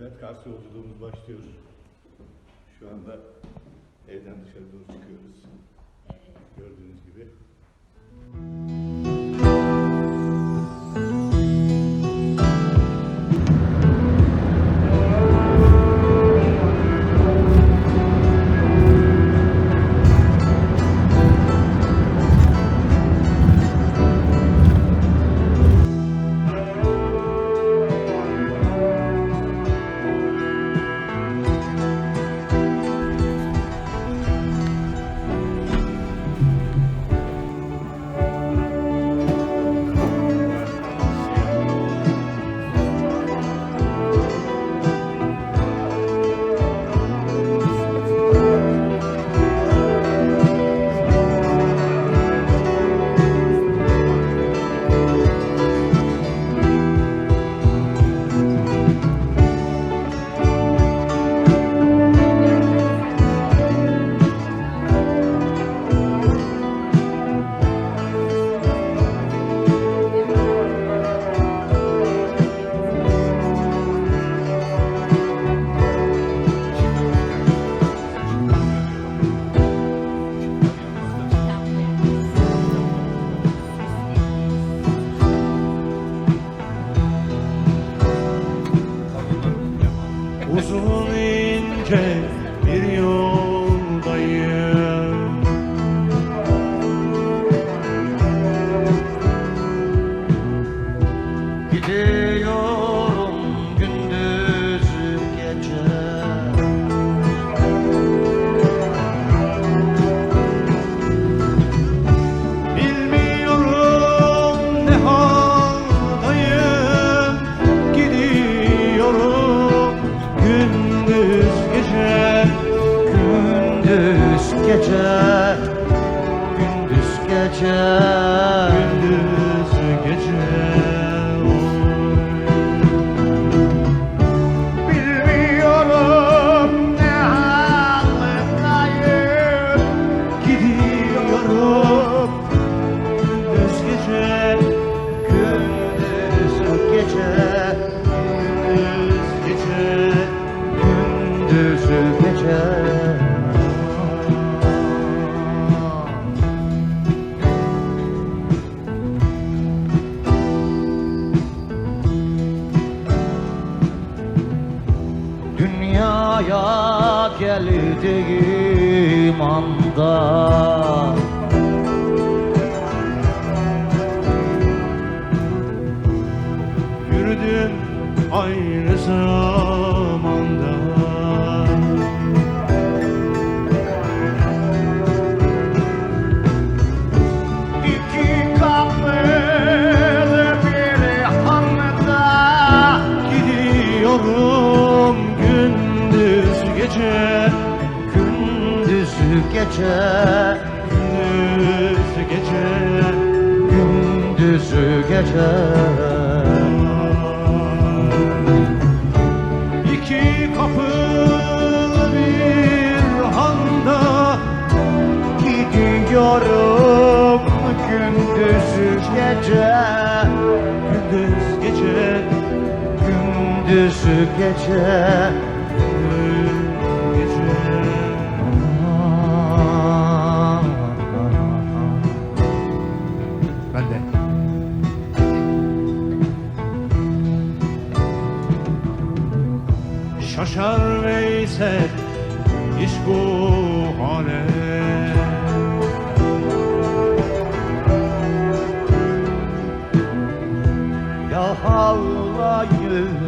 Evet, Kars yolculuğumuz başlıyor. Şu anda evden dışarı doğru çıkıyoruz. Gördüğünüz gibi. came gece. Şaşar Veysel iş bu hale. Ya Allah'ım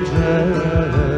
gece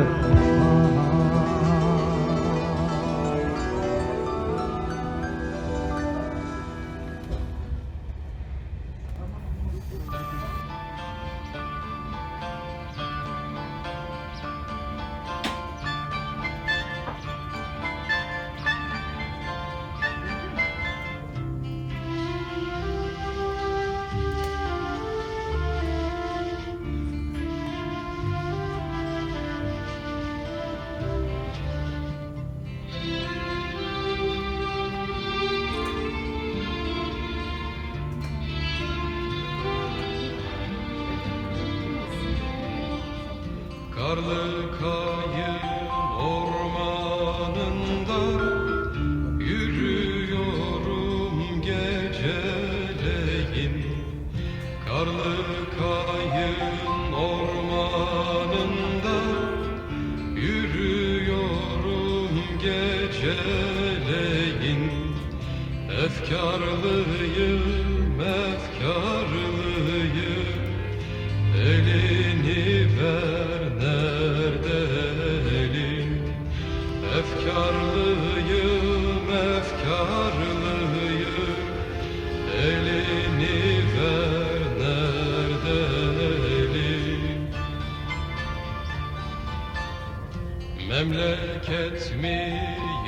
Memleket mi,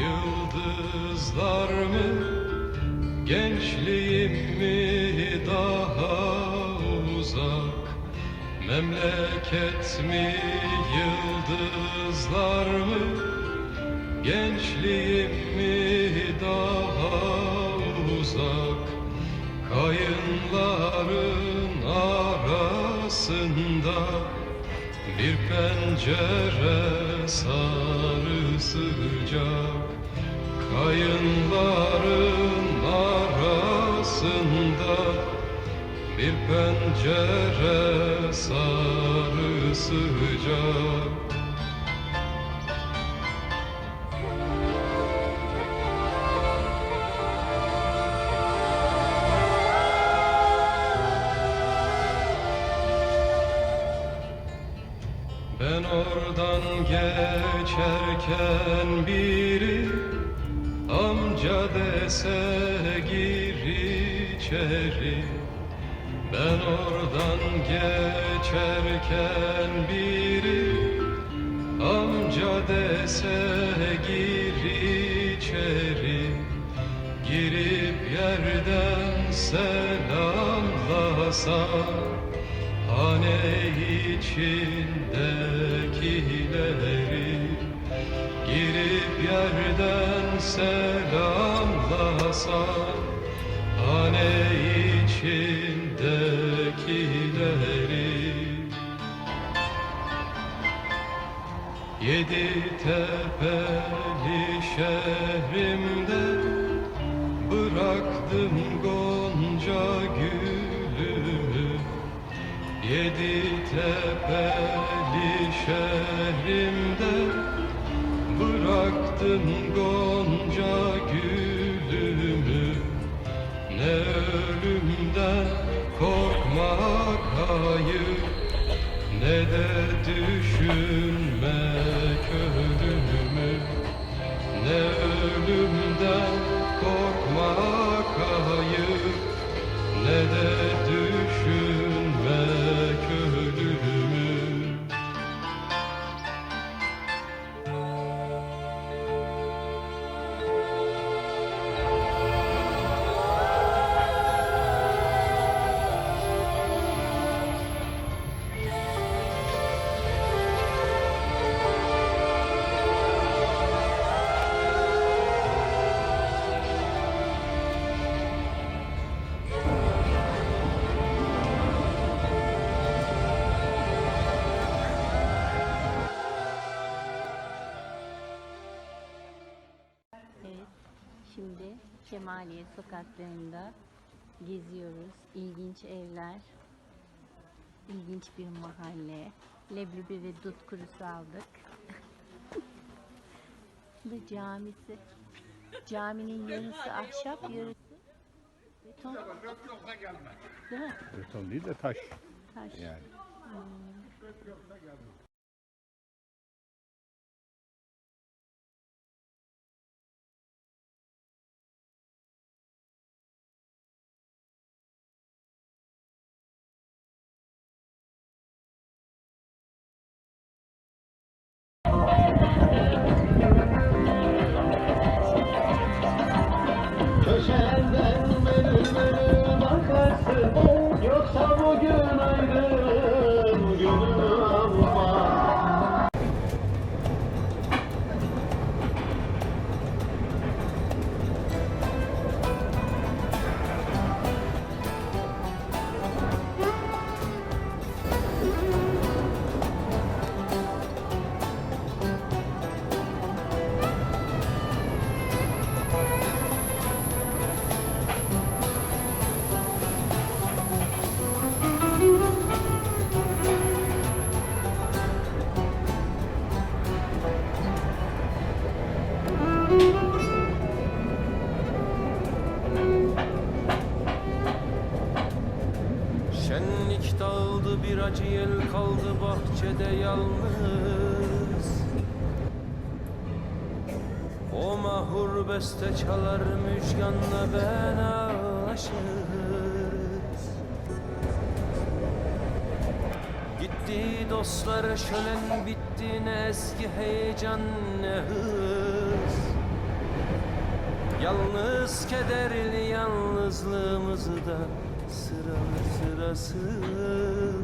yıldızlar mı? Gençliğim mi daha uzak? Memleket mi yıldızlar mı? Gençliğim mi daha uzak? Kayınların arasında Bir pencere sarı sıcak Kayınların arasında bir pencere sarı sıcak geçerken biri Amca dese gir içeri. Ben oradan geçerken biri Amca dese gir içeri. Girip yerden selamlasan Hane içindekileri Yedi tepeli şehrimde Bıraktım gonca gülümü. Yedi tepeli şehrimde Bıraktım gonca gülümü. Ne ölümden korkmak hayır Ne de düşünmek şimdi Kemaliye sokaklarında geziyoruz. İlginç evler, ilginç bir mahalle. Leblebi ve dut kurusu aldık. Bu camisi. Caminin yarısı ahşap, yarısı beton. Değil mi? Beton değil de taş Taş. yani. O mahur beste çalar müjganla ben aşığız Gitti dostlar şölen bitti ne eski heyecan ne hız. Yalnız kederli yalnızlığımızı da sıra sırasız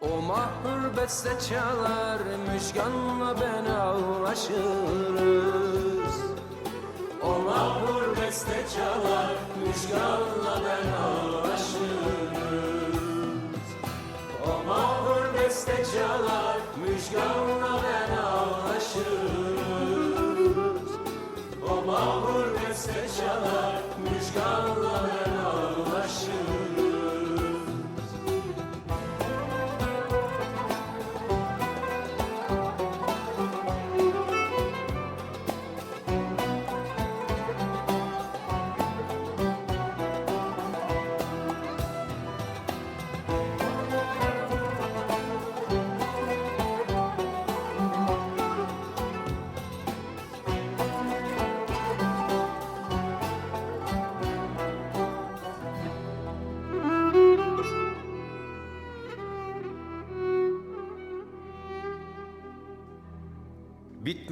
O mahur beste çalar müşkanla ben ağlaşırız O mahur beste çalar müşkanla ben ağlaşırız O mahur beste çalar müşkanla ben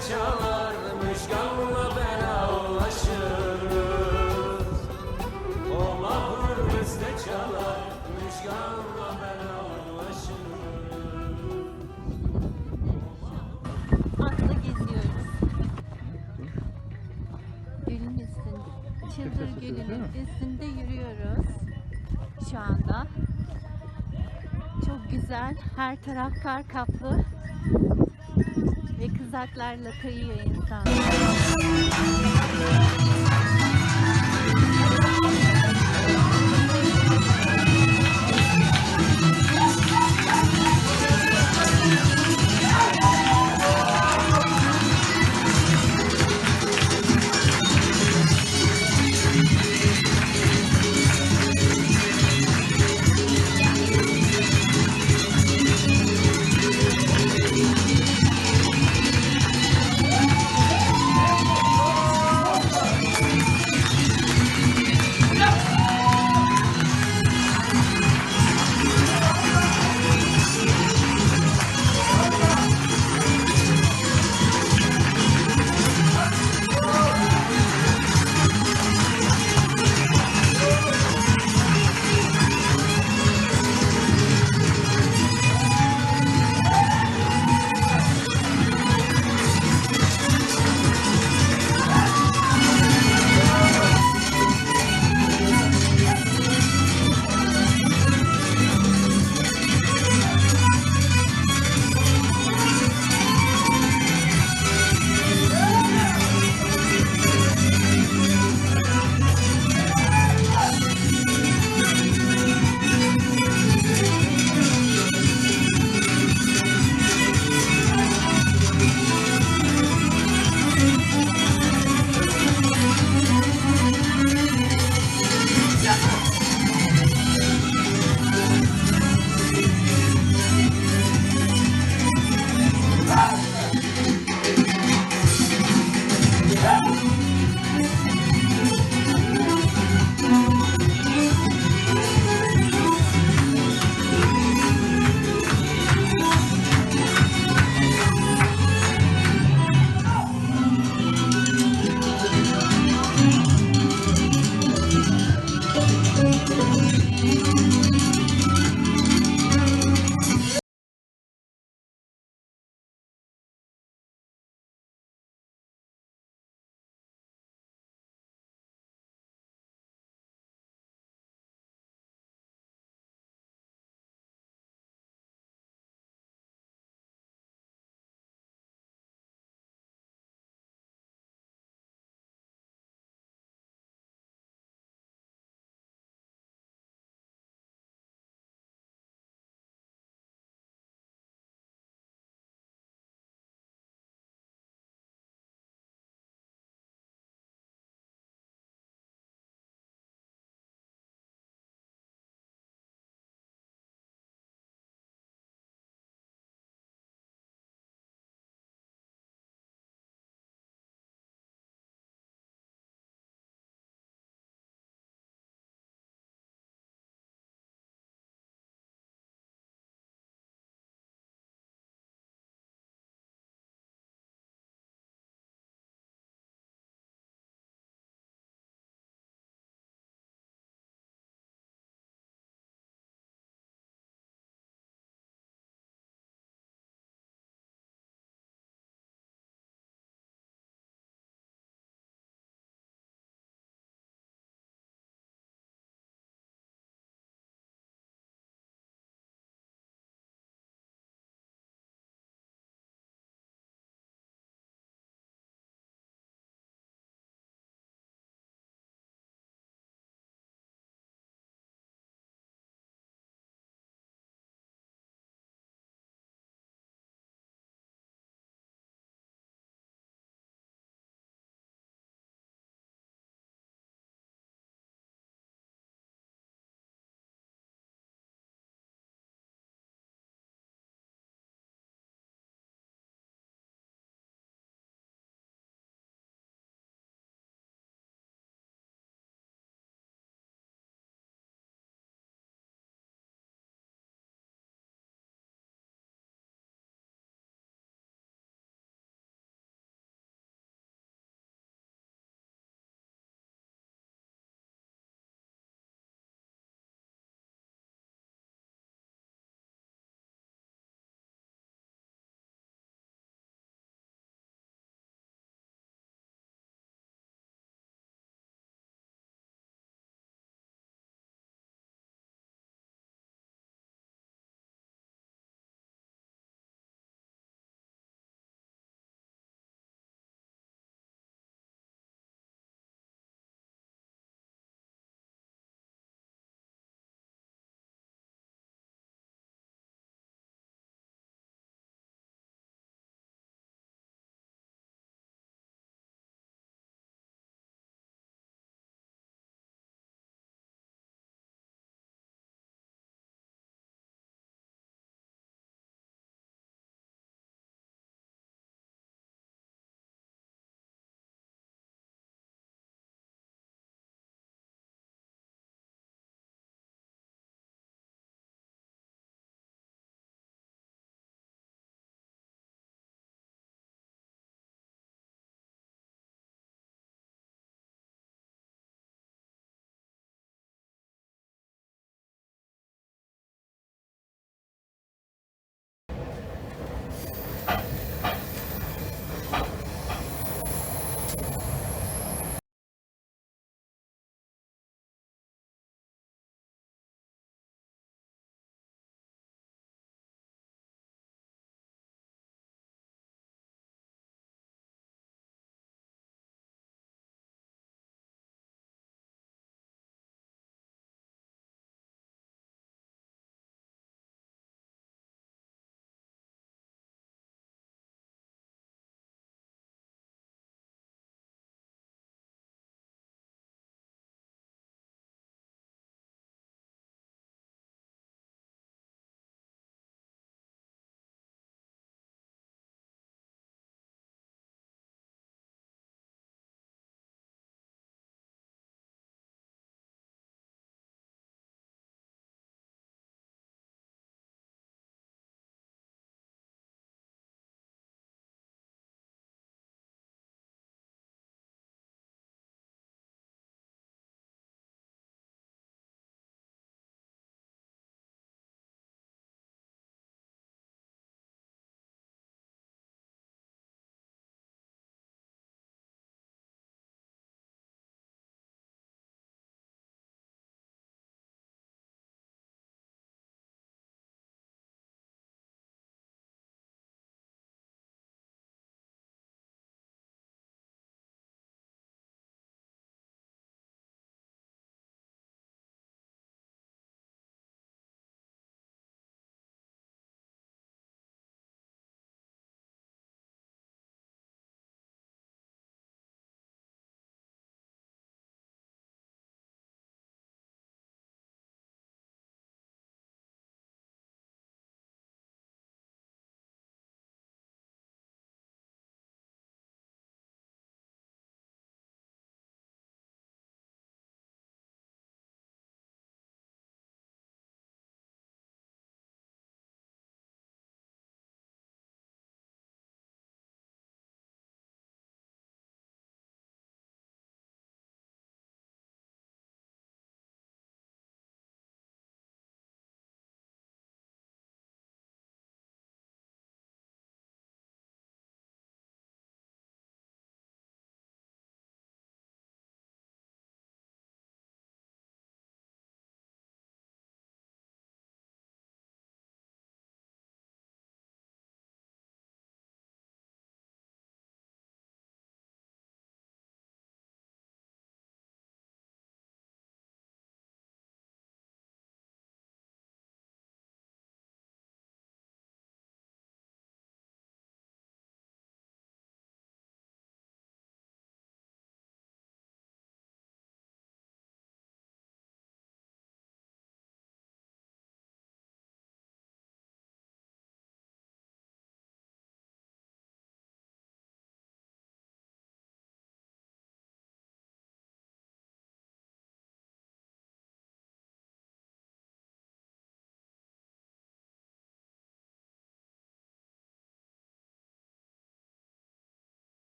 beste çalar müşkanla ben ağlaşırız O mahur beste çalar müşkanla ben ağlaşırız Atla geziyoruz. Gölün üstünde. Çıldır gölünün üstünde şu anda. Çok güzel. Her taraf kar kaplı. Ve kızaklarla kayıyor insan.